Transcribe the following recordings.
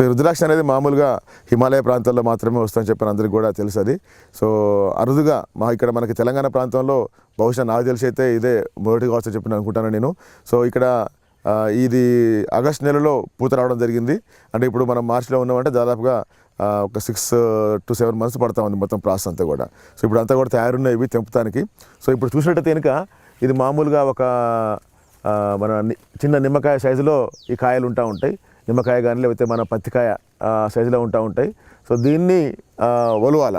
So ఈ రుద్రాక్ష అనేది మామూలుగా హిమాలయ ప్రాంతాల్లో మాత్రమే వస్తుందని చెప్పిన అందరికీ కూడా తెలుసు అది సో అరుదుగా మా ఇక్కడ మనకి తెలంగాణ ప్రాంతంలో బహుశా నాకు తెలిసి అయితే ఇదే మొదటి కావచ్చు చెప్పి నేను అనుకుంటాను నేను. సో ఇక్కడ ఇది ఆగస్ట్ నెలలో పూత రావడం జరిగింది. అంటే ఇప్పుడు మనం మార్చిలో ఉన్నామంటే దాదాపుగా ఒక సిక్స్ టు సెవెన్ మంత్స్ పడతా ఉంది మొత్తం ప్రాసెస్ అంతా కూడా. సో ఇప్పుడు అంతా కూడా తయారున్నాయి ఇవి తెంపుతానికి. సో ఇప్పుడు చూసినట్టయితే కనుక ఇది మామూలుగా ఒక మన చిన్న నిమ్మకాయ సైజులో ఈ కాయలు ఉంటా ఉంటాయి. నిమ్మకాయ కానీ లేకపోతే మన పత్తికాయ సైజులో ఉంటా ఉంటాయి. సో దీన్ని ఒలవాల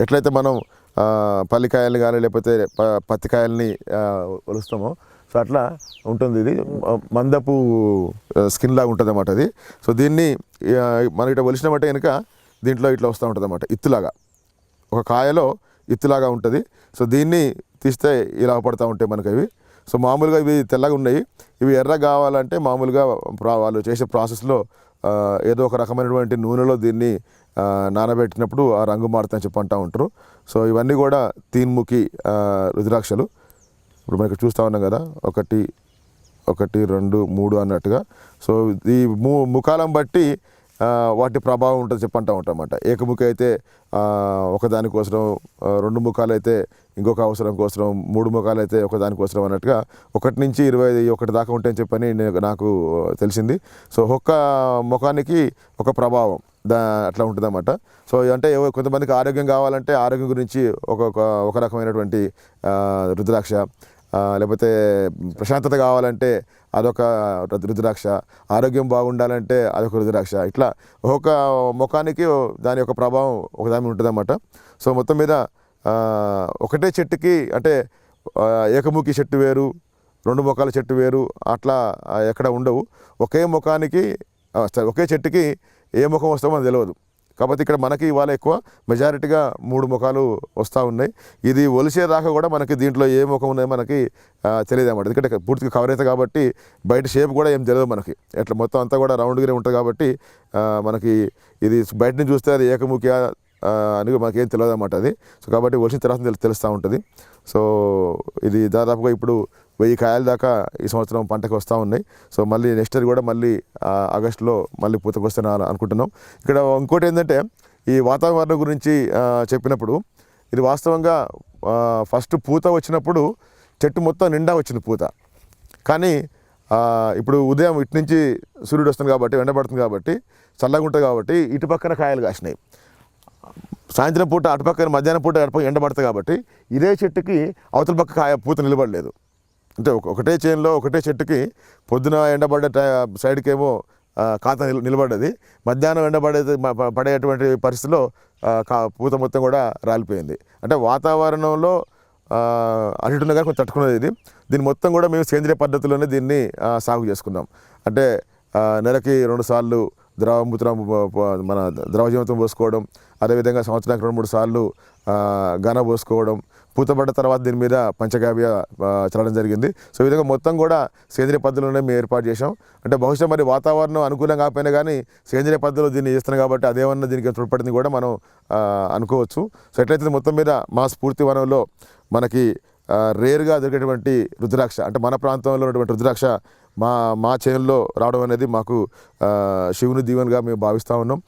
ఎట్లయితే మనం పల్లికాయలు కానీ లేకపోతే ప- పత్తికాయల్ని ఒలుస్తామో సో అట్లా ఉంటుంది ఇది. మందపు స్కిన్ లాగా ఉంటుంది అన్నమాట అది. సో దీన్ని ఆ, మనం ఇట్లా ఒలిసినామంటే కనుక దీంట్లో ఇట్లా వస్తూ ఉంటుంది అన్నమాట ఇత్తులాగా. ఒక కాయలో ఇత్తులాగా ఉంటుంది. సో దీన్ని తీస్తే ఇలా పడతా ఉంటాయి మనకి అవి సో మామూలుగా ఇవి తెల్లగా ఉన్నాయి. ఇవి ఎర్ర కావాలంటే మామూలుగా వాళ్ళు చేసే ప్రాసెస్లో ఏదో ఒక రకమైనటువంటి నూనెలో దీన్ని నానబెట్టినప్పుడు ఆ రంగు మారుతుందని చెప్పి అంటూ ఉంటారు. సో ఇవన్నీ కూడా తీన్ముఖి రుద్రాక్షలు. ఇప్పుడు మనకి చూస్తూ ఉన్నాం కదా ఒకటి ఒకటి రెండు మూడు అన్నట్టుగా. సో ఈ ము ముఖాలం బట్టి వాటి ప్రభావం ఉంటుంది చెప్పంటా ఉంటాం అన్నమాట ఏకముఖి అయితే ఒకదానికోసరం రెండు ముఖాలు అయితే ఇంకొక అవసరం కోసం మూడు ముఖాలు అయితే ఒకదానికోసం అన్నట్టుగా ఒకటి నుంచి ఇరవై ఒకటి దాకా ఉంటాయని చెప్పని నేను నాకు తెలిసింది. సో ఒక్క ముఖానికి ఒక ప్రభావం దా అట్లా ఉంటుందన్నమాట. సో అంటే కొంతమందికి ఆరోగ్యం కావాలంటే ఆరోగ్యం గురించి ఒక ఒక రకమైనటువంటి రుద్రాక్ష లేకపోతే ప్రశాంతత కావాలంటే అదొక రుద్రాక్ష ఆరోగ్యం బాగుండాలంటే అదొక రుద్రాక్ష. ఇట్లా ఒక్కొక్క ముఖానికి దాని యొక్క ప్రభావం ఒకదాని మీద ఉంటుందన్నమాట. సో మొత్తం మీద ఒకటే చెట్టుకి అంటే ఏకముఖి చెట్టు వేరు రెండు ముఖాల చెట్టు వేరు అట్లా ఎక్కడ ఉండవు. ఒకే ముఖానికి ఒకే చెట్టుకి ఏ ముఖం వస్తామో తెలియదు కాబట్టి ఇక్కడ మనకి ఇవాళ ఎక్కువ మెజారిటీగా మూడు ముఖాలు వస్తూ ఉన్నాయి. ఇది ఒలిసేదాకా కూడా మనకి దీంట్లో ఏ ముఖం ఉన్నాయో మనకి తెలియదు అన్నమాట. ఎందుకంటే పూర్తిగా కవర్ అవుతుంది కాబట్టి బయట షేప్ కూడా ఏం తెలియదు మనకి. ఎట్లా మొత్తం అంతా కూడా రౌండ్గానే ఉంటుంది కాబట్టి మనకి ఇది బయట నుంచి చూస్తే అది ఏకముఖ్య అని మనకి ఏం తెలియదు అన్నమాట అది. సో కాబట్టి వచ్చిన తర్వాత తెలు తెలుస్తూ ఉంటుంది. సో ఇది దాదాపుగా ఇప్పుడు వెయ్యి కాయల దాకా ఈ సంవత్సరం పంటకు వస్తూ ఉన్నాయి. సో మళ్ళీ నెక్స్ట్ ఇయర్ కూడా మళ్ళీ ఆగస్టులో మళ్ళీ పూతకు వస్తాను అనుకుంటున్నాం. ఇక్కడ ఇంకోటి ఏంటంటే ఈ వాతావరణం గురించి చెప్పినప్పుడు ఇది వాస్తవంగా ఫస్ట్ పూత వచ్చినప్పుడు చెట్టు మొత్తం నిండా వచ్చింది పూత. కానీ ఇప్పుడు ఉదయం ఇటు నుంచి సూర్యుడు వస్తుంది కాబట్టి ఎండబడుతుంది కాబట్టి చల్లగా ఉంటుంది కాబట్టి ఇటు పక్కన కాయలు కాసినాయి. సాయంత్రం పూట అటుపక్క మధ్యాహ్నం పూట అటుపక్క ఎండబడుతుంది కాబట్టి ఇదే చెట్టుకి అవతల పక్క కాయ పూత నిలబడలేదు. అంటే ఒకటే చేనులో ఒకటే చెట్టుకి పొద్దున ఎండబడ్డ టై- సైడ్కి ఏమో కాత నిల నిలబడ్డది. మధ్యాహ్నం ఎండబడే పడేటువంటి పరిస్థితిలో కా పూత మొత్తం కూడా రాలిపోయింది. అంటే వాతావరణంలో అటుగా కానీ కొంచెం తట్టుకున్నది ఇది. దీన్ని మొత్తం కూడా మేము సేంద్రియ పద్ధతిలోనే దీన్ని సాగు చేసుకున్నాం. అంటే నెలకి రెండు సార్లు ద్రవమూత్రం మన ద్రవజీవితం పోసుకోవడం అదేవిధంగా సంవత్సరానికి రెండు మూడు సార్లు ఆ, ఘన పోసుకోవడం పూతపడ్డ తర్వాత దీని మీద పంచగావ్య చల్లడం జరిగింది. సో ఈ విధంగా మొత్తం కూడా సేంద్రియ పద్ధతిలోనే మేము ఏర్పాటు చేసాం అంటే బహుశా మరి వాతావరణం అనుకూలంగా కాకపోయినా కానీ సేంద్రియ పద్ధతిలో దీన్ని చేస్తున్నాం కాబట్టి అదేమన్నా దీనికి తోడ్పడింది కూడా మనం అనుకోవచ్చు. సో ఎట్లయితే మొత్తం మీద మా స్ఫూర్తి వనంలో మనకి రేర్గా దొరికేటువంటి రుద్రాక్ష అంటే మన ప్రాంతంలో ఉన్నటువంటి రుద్రాక్ష మా మా చేనులో రావడం అనేది మాకు శివుని దీవెనగా మేము భావిస్తూ ఉన్నాం.